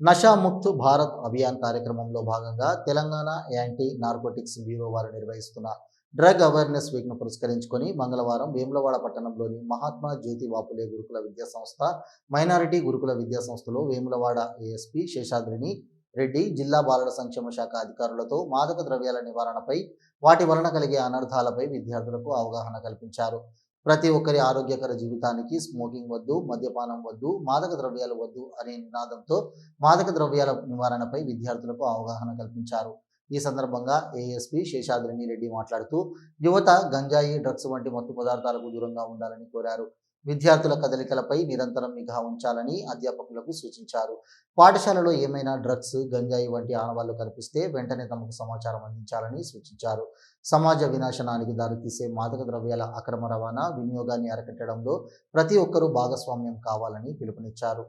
నషాముక్త్ భారత్ అభియాన్ కార్యక్రమంలో భాగంగా Telangana anti narcotics bureau వారు నిర్వహిస్తున్న డ్రగ్ అవేర్నెస్ వీక్ను పురస్కరించుకొని మంగళవారం వేములవాడ పట్టణంలోని మహాత్మా జ్యోతి వాపులే గురుకుల విద్యా సంస్థ మైనారిటీ గురుకుల విద్యా సంస్థలో వేములవాడ ఏఎస్పీ శేషాద్రిని రెడ్డి జిల్లా బాలల సంక్షేమ శాఖ అధికారులతో మాదక ద్రవ్యాల నివారణపై వాటి వలన కలిగే అనర్థాలపై విద్యార్థులకు అవగాహన కల్పించారు. ప్రతి ఒక్కరి ఆరోగ్యకర జీవితానికి స్మోకింగ్ వద్దు మద్యపానం వద్దు మాదక ద్రవ్యాలు వద్దు అనే నినాదంతో మాదక ద్రవ్యాల నివారణపై విద్యార్థులకు అవగాహన కల్పించారు. ఈ సందర్భంగా ఏఎస్పీ శేషాద్రిని రెడ్డి మాట్లాడుతూ యువత గంజాయి డ్రగ్స్ వంటి మత్తు పదార్థాలకు దూరంగా ఉండాలని కోరారు. విద్యార్థుల కదలికలపై నిరంతరం నిఘా ఉంచాలని అధ్యాపకులకు సూచించారు. పాఠశాలలో ఏమైనా డ్రగ్స్ గంజాయి వంటి ఆనవాళ్ళు కనిపిస్తే వెంటనే తమకు సమాచారం అందించాలని సూచించారు. సమాజ వినాశనానికి దారితీసే మాదక ద్రవ్యాల అక్రమ రవాణా వినియోగాన్ని అరికట్టడంలో ప్రతి ఒక్కరూ భాగస్వామ్యం కావాలని పిలుపునిచ్చారు.